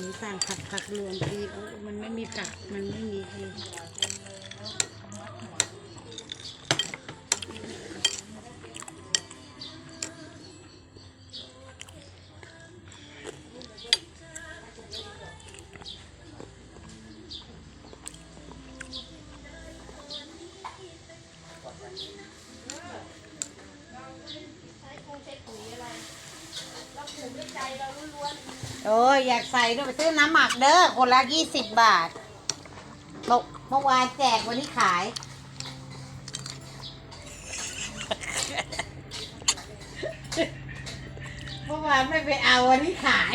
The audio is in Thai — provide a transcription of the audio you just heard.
มีสั่งผัดผักรวมทีโอ้มันไม่มีผักมันไม่มี โอ้ยอยากใส่ด้วยไปซื้อน้ำหมักเด้อคนละยี่สิบบาทเมื่อเมื่อวานแจกวันนี้ขาย เมื่อวานไม่ไปเอาวันนี้ขาย